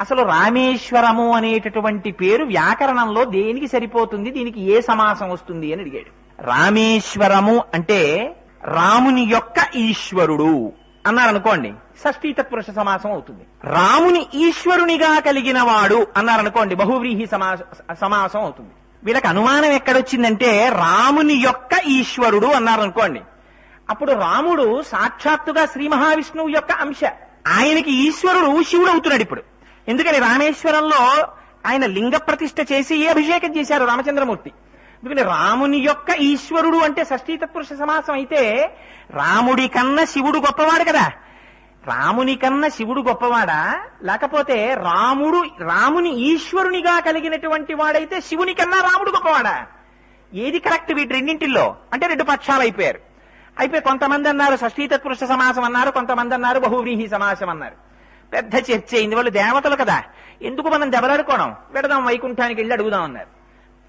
అసలు రామేశ్వరము అనేటటువంటి పేరు వ్యాకరణంలో దేనికి సరిపోతుంది? దీనికి ఏ సమాసం వస్తుంది అని అడిగాడు. రామేశ్వరము అంటే రాముని యొక్క ఈశ్వరుడు అన్నారనుకోండి షష్ఠీ తత్పురుష సమాసం అవుతుంది. రాముని ఈశ్వరునిగా కలిగిన వాడు అన్నారనుకోండి బహువ్రీహి సమాస సమాసం అవుతుంది. వీళ్ళకి అనుమానం ఎక్కడొచ్చిందంటే రాముని యొక్క ఈశ్వరుడు అన్నారనుకోండి. అప్పుడు రాముడు సాక్షాత్తుగా శ్రీ మహావిష్ణువు యొక్క అంశ. ఆయనకి ఈశ్వరుడు శివుడు అవుతున్నాడు ఇప్పుడు. ఎందుకని రామేశ్వరంలో ఆయన లింగ ప్రతిష్ఠ చేసి ఏ అభిషేకం చేశారు రామచంద్రమూర్తి? ఎందుకని రాముని యొక్క ఈశ్వరుడు అంటే షష్ఠీ తత్పురుష సమాసం అయితే రాముడి కన్నా శివుడు గొప్పవాడు కదా. రాముని కన్నా శివుడు గొప్పవాడా? లేకపోతే రాముడు రాముని ఈశ్వరునిగా కలిగినటువంటి వాడైతే శివుని కన్నా రాముడు గొప్పవాడా? ఏది కరెక్ట్ వీటి రెండింటిల్లో? అంటే రెండు పక్షాలు అయిపోయారు. అయిపోయి కొంతమంది అన్నారు షష్ఠీ తత్పురుష సమాసం అన్నారు కొంతమంది అన్నారు బహువ్రీహి సమాసం అన్నారు. పెద్ద చర్చ అయింది వాళ్ళు దేవతలు కదా. ఎందుకు మనం దెబ్బలాడుకోవడం? వెడదాం వైకుంఠానికి వెళ్ళి అడుగుదాం అన్నారు.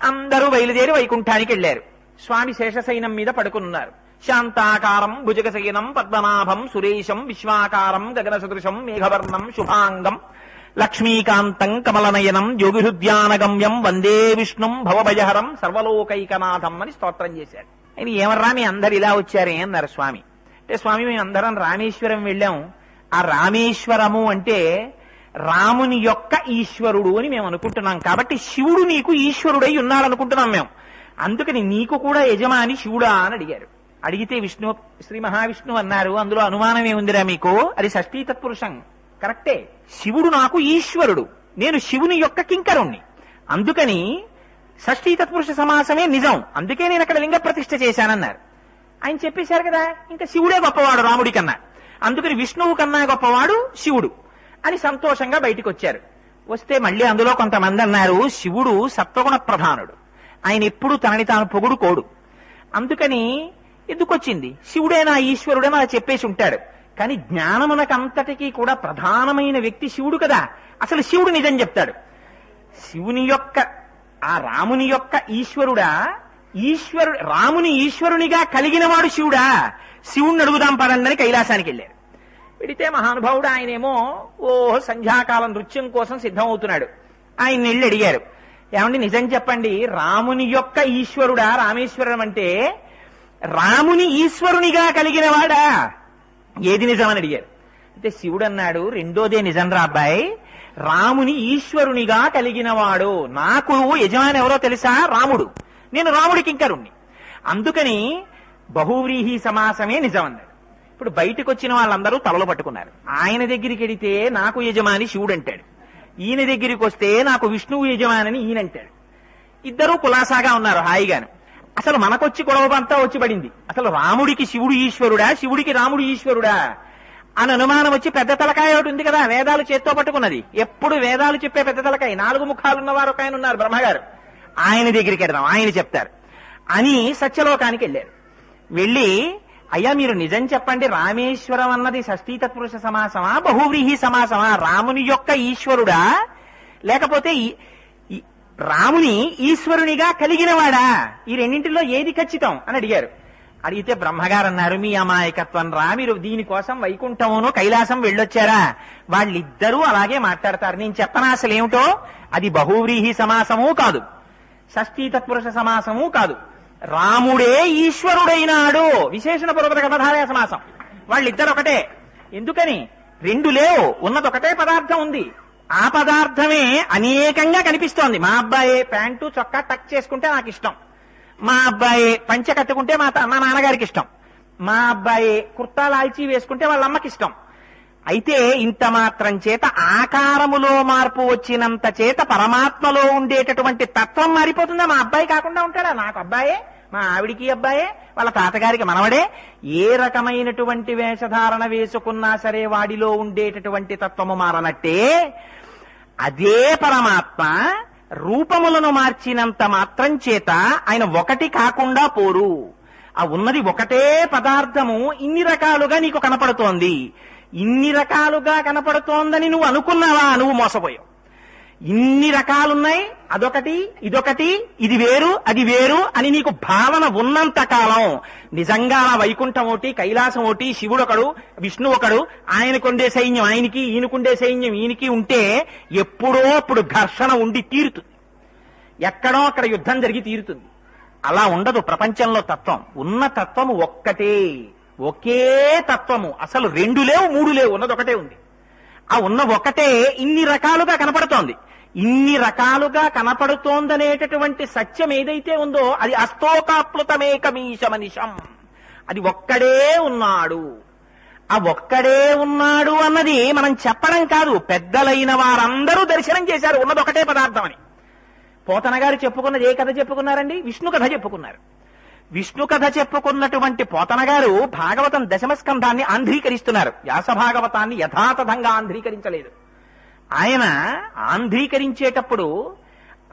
అందరూ బయలుదేరి వైకుంఠానికి వెళ్ళారు. స్వామి శేషశయనం మీద పడుకున్నారు. శాంతాకారం భుజగశయనం పద్మనాభం సురేశం విశ్వాకారం గగన సదృశం మేఘవర్ణం శుభాంగం లక్ష్మీకాంతం కమలనయనం యోగిహృద్యానగమ్యం వందే విష్ణుం భవభయహరం సర్వలోకైకనాథం అని స్తోత్రం చేశారు. ఆయన ఏమర్రా మీ అందరు ఇలా వచ్చారే అన్నారు స్వామి. అంటే స్వామి మేము అందరం రామేశ్వరం వెళ్ళాం. ఆ రామేశ్వరము అంటే రాముని యొక్క ఈశ్వరుడు అని మేము అనుకుంటున్నాం. కాబట్టి శివుడు నీకు ఈశ్వరుడై ఉన్నాడనుకుంటున్నాం మేము. అందుకని నీకు కూడా యజమాని శివుడా అని అడిగారు. అడిగితే విష్ణు శ్రీ మహావిష్ణువు అన్నారు అందులో అనుమానం ఏముందిరా మీకు? అది షష్ఠీ తత్పురుషం. కరెక్టే. శివుడు నాకు ఈశ్వరుడు. నేను శివుని యొక్క కింకరుణ్ణి. అందుకని షష్ఠీ తత్పురుష సమాసమే నిజం. అందుకే నేను అక్కడ లింగ ప్రతిష్ఠ చేశానన్నారు. ఆయన చెప్పేశారు కదా ఇంకా శివుడే గొప్పవాడు రాముడి కన్నా. అందుకని విష్ణువు కన్నా గొప్పవాడు శివుడు అని సంతోషంగా బయటికి వచ్చారు వస్తే మళ్ళీ అందులో కొంతమంది అన్నారు శివుడు సత్వగుణ ప్రధానుడు. ఆయన ఎప్పుడు తనని తాను పొగుడు కోడు. అందుకని ఎందుకొచ్చింది? శివుడే నా ఈశ్వరుడే అలా చెప్పేసి ఉంటాడు. కానీ జ్ఞానమునకంతటికీ కూడా ప్రధానమైన వ్యక్తి శివుడు కదా. అసలు శివుడు నిజం చెప్తాడు. శివుని యొక్క ఆ రాముని యొక్క ఈశ్వరుడా? ఈశ్వరు రాముని ఈశ్వరునిగా కలిగినవాడు శివుడా? శివుణ్ణి అడుగుదాం పదండి కైలాసానికి వెళ్ళారు. వెడితే మహానుభావుడు ఆయనేమో ఓ సంధ్యాకాలం నృత్యం కోసం సిద్ధమవుతున్నాడు. ఆయన వెళ్ళి అడిగారు. ఏమండి నిజం చెప్పండి రాముని యొక్క ఈశ్వరుడా రామేశ్వరం అంటే రాముని ఈశ్వరునిగా కలిగినవాడా? ఏది ఏది నిజమని అడిగారు. అయితే శివుడు అన్నాడు రెండోదే నిజం రా అబ్బాయి రాముని ఈశ్వరునిగా కలిగినవాడు. నాకు యజమాని ఎవరో తెలుసా? రాముడు. నేను రాముడికి ఇంకరుణ్ణి అందుకని బహువ్రీహి సమాసమే నిజం అన్నాడు ఇప్పుడు బయటకు వచ్చిన వాళ్ళందరూ తలలు పట్టుకున్నారు. ఆయన దగ్గరికి వెడితే నాకు యజమాని శివుడు అంటాడు ఈయన దగ్గరికి వస్తే నాకు విష్ణువు యజమాని ఈయన అంటాడు ఇద్దరూ కులాసాగా ఉన్నారు హాయిగాను. అసలు మనకొచ్చి గొడవంతా వచ్చి పడింది. అసలు రాముడికి శివుడు ఈశ్వరుడా? శివుడికి రాముడు ఈశ్వరుడా? అని అనుమానం వచ్చి పెద్ద తలకాయ ఒకటి ఉంది కదా వేదాలు చేత్తో పట్టుకున్నది. ఎప్పుడు వేదాలు చెప్పే పెద్ద తలకాయ? నాలుగు ముఖాలు ఉన్నవారు ఒక ఆయన ఉన్నారు బ్రహ్మగారు. ఆయన దగ్గరికి వెళ్దాం ఆయన చెప్తారు. అని సత్యలోకానికి వెళ్ళారు. వెళ్ళి అయ్యా మీరు నిజం చెప్పండి రామేశ్వరం అన్నది షష్ఠీ తత్పురుష సమాసమా బహువ్రీహి సమాసమా? రాముని యొక్క ఈశ్వరుడా? లేకపోతే రాముని ఈశ్వరునిగా కలిగినవాడా? ఈ రెండింటిలో ఏది ఖచ్చితం? అని అడిగారు. అడిగితే బ్రహ్మగారు అన్నారు మీ అమాయకత్వం రా మీరు దీనికోసం వైకుంఠమును కైలాసం వెళ్ళొచ్చారా? వాళ్ళిద్దరూ అలాగే మాట్లాడతారు. నేను చెప్పనా అసలు ఏమిటో అది బహువ్రీహి సమాసము కాదు. షష్ఠీ తత్పురుష సమాసము కాదు. రాముడే ఈశ్వరుడైనాడు. విశేషణ పూర్వక కథధారయ సమాసం. వాళ్ళిద్దరు ఒకటే. ఎందుకని? రెండు లేవు. ఉన్నది ఒకటే పదార్థం ఉంది. ఆ పదార్థమే అనేకంగా కనిపిస్తోంది. మా అబ్బాయి ప్యాంటు చొక్కా టక్ చేసుకుంటే నాకు ఇష్టం. మా అబ్బాయి పంచె కట్టుకుంటే మా మా నాన్నగారికి ఇష్టం. మా అబ్బాయి కుర్తా లాల్చీ వేసుకుంటే వాళ్ళ అమ్మకి ఇష్టం. అయితే ఇంత మాత్రం చేత ఆకారములో మార్పు వచ్చినంత చేత పరమాత్మలో ఉండేటటువంటి తత్వం మారిపోతుందా? మా అబ్బాయి కాకుండా ఉంటాడా? నాకు అబ్బాయే మా ఆవిడికి అబ్బాయే వాళ్ళ తాతగారికి మనవడే. ఏ రకమైనటువంటి వేషధారణ వేసుకున్నా సరే వాడిలో ఉండేటటువంటి తత్వము మారనట్టే అదే పరమాత్మ రూపములను మార్చినంత మాత్రం చేత ఆయన ఒకటి కాకుండా పోరు. ఆ ఉన్నది ఒకటే పదార్థము ఇన్ని రకాలుగా నీకు కనపడుతోంది. ఇన్ని రకాలుగా కనపడుతోందని నువ్వు అనుకున్నావా? నువ్వు మోసపోయావు. ఇన్ని రకాలున్నాయి. అదొకటి ఇదొకటి ఇది వేరు అది వేరు అని నీకు భావన ఉన్నంత కాలం నిజంగా ఆ వైకుంఠం ఒకటి కైలాసం ఒకటి శివుడు ఒకడు విష్ణు ఒకడు ఆయనకుండే సైన్యం ఆయనకి ఈయనకుండే సైన్యం ఈయనకి ఉంటే ఎప్పుడో అప్పుడు ఘర్షణ ఉండి తీరుతుంది ఎక్కడో అక్కడ యుద్ధం జరిగి తీరుతుంది. అలా ఉండదు ప్రపంచంలో తత్వం. ఉన్న తత్వము ఒక్కటే. ఒకే తత్వము. అసలు రెండు లేవు మూడు లేవు ఉన్నది ఒకటే ఉంది. ఆ ఉన్న ఒకటే ఇన్ని రకాలుగా కనపడుతోంది. ఇన్ని రకాలుగా కనపడుతోందనేటటువంటి సత్యం ఏదైతే ఉందో అది అస్తోకాప్లుతమేకమీశమనిషం. అది ఒక్కడే ఉన్నాడు. ఆ ఒక్కడే ఉన్నాడు అన్నది మనం చెప్పడం కాదు. పెద్దలైన వారందరూ దర్శనం చేశారు. ఉన్నది ఒకటే పదార్థం అని పోతన గారు చెప్పుకున్నది ఏ కథ చెప్పుకున్నారండి? విష్ణు కథ చెప్పుకున్నారు. విష్ణు కథ చెప్పుకున్నటువంటి పోతనగారు భాగవతం దశమస్కంధాన్ని ఆంధ్రీకరిస్తున్నారు. వ్యాస భాగవతాన్ని యథాతథంగా ఆంధ్రీకరించలేదు. ఆయన ఆంధ్రీకరించేటప్పుడు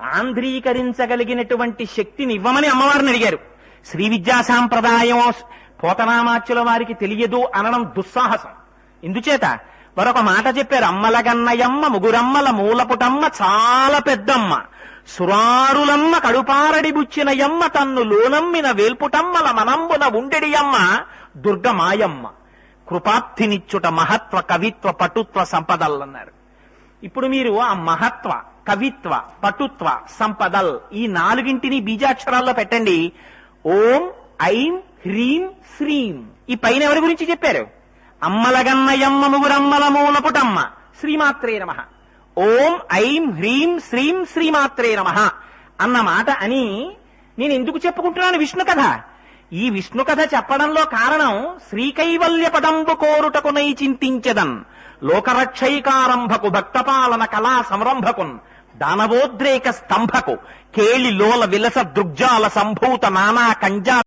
ఆంధ్రీకరించగలిగినటువంటి శక్తిని ఇవ్వమని అమ్మవారిని అడిగారు. శ్రీ విద్యా సాంప్రదాయం పోతనామాచ్యుల వారికి తెలియదు అనడం దుస్సాహసం. ఇందుచేత మరొక మాట చెప్పారు. అమ్మలగన్నయమ్మ ముగురమ్మల మూలపుటమ్మ చాలా పెద్దమ్మ. సురారులమ్మ కడుపారడి బుచ్చినయమ్మ తన్ను లోనమ్మిన వేల్పుటమ్మల మనంబున ఉండెడియమ్మ దుర్గమాయమ్మ. కృపాప్తినిచ్చుట మహత్వ కవిత్వ పటుత్వ సంపదలన్నారు ఇప్పుడు మీరు ఆ మహత్వ కవిత్వ పటుత్వ సంపదల్ ఈ నాలుగింటిని బీజాక్షరాల్లో పెట్టండి. ఓం ఐం హ్రీం శ్రీం. ఈ పైన ఎవరి గురించి చెప్పారు? అమ్మలగన్నయమ్మ ముగురమ్మల మూలపుటమ్మ. శ్రీమాత్రే నమ. ఓం ఐం హ్రీం శ్రీం శ్రీమాత్రే నమ అన్న మాట అని నేను ఎందుకు చెప్పుకుంటున్నాను విష్ణు కథ ఈ విష్ణు కథ చెప్పడంలో కారణం శ్రీకైవల్య పదంబు కోరుటకునై చింతించదన్. లోకరక్షైకారంభకు భక్తపాలన కళా సంరంభకున్ దానవోద్రేక స్తంభకు కేళి లోల విలస దృగ్జాల సంభూత నానా కంజా